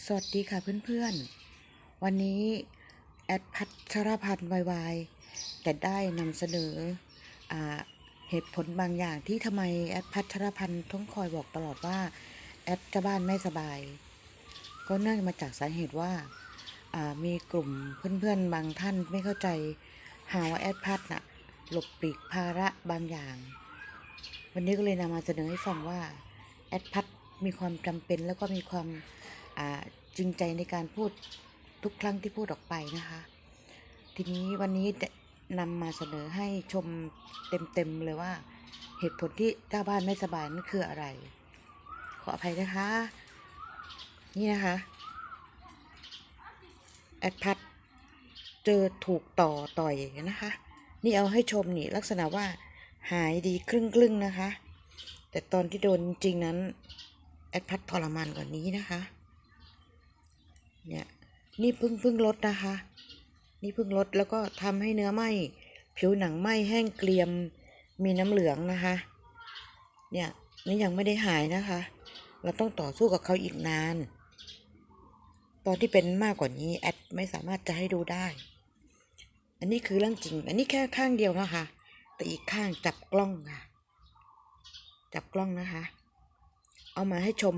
สวัสดีค่ะเพื่อนๆ วันนี้ แอดพัชรพันธ์วายวายจะได้นำเสนออเหตุผลบางอย่างที่ทำไมแอดพัชรพันธ์ต้องคอยบอกตลอดว่า แอดจะบ้านไม่สบาย ก็เนื่องมาจากสาเหตุว่าามีกลุ่มเพื่อนๆ บางท่านไม่เข้าใจหาว่าแอดพัดน่ะหลบปลีกภาระบางอย่าง วันนี้ก็เลยนำมาเสนอให้ฟังว่าแอดพัดมีความจำเป็นแล้วก็มีความ จริงใจในการพูดทุกครั้งที่พูดออกไปนะคะ ทีนี้วันนี้จะนำมาเสนอให้ชมเต็มๆเลยว่า เหตุผลที่เจ้าบ้านไม่สบายนั่นคืออะไร ขออภัยนะคะ นี่นะคะ แอดพัดเจอถูกต่อต่อยนะคะ นี่เอาให้ชมนี่ลักษณะว่าหายดีครึ่งครึ่งๆนะคะ แต่ตอนที่โดนจริงนั้น แอดพัดทรมานกว่านี้นะคะ เนี่ยนี่เพิ่งเพิ่งลดนะคะ นี่เพิ่งลดแล้วก็ทำให้เนื้อไหมผิวหนังไหมแห้งเกรียมมีน้ำเหลืองนะคะ เนี่ยนี่ยังไม่ได้หายนะคะ เราต้องต่อสู้กับเขาอีกนาน ตอนที่เป็นมากกว่านี้แอดไม่สามารถจะให้ดูได้ อันนี้คือเรื่องจริง อันนี้แค่ข้างเดียวนะคะ แต่อีกข้างจับกล้องค่ะ จับกล้องนะคะ เอามาให้ชม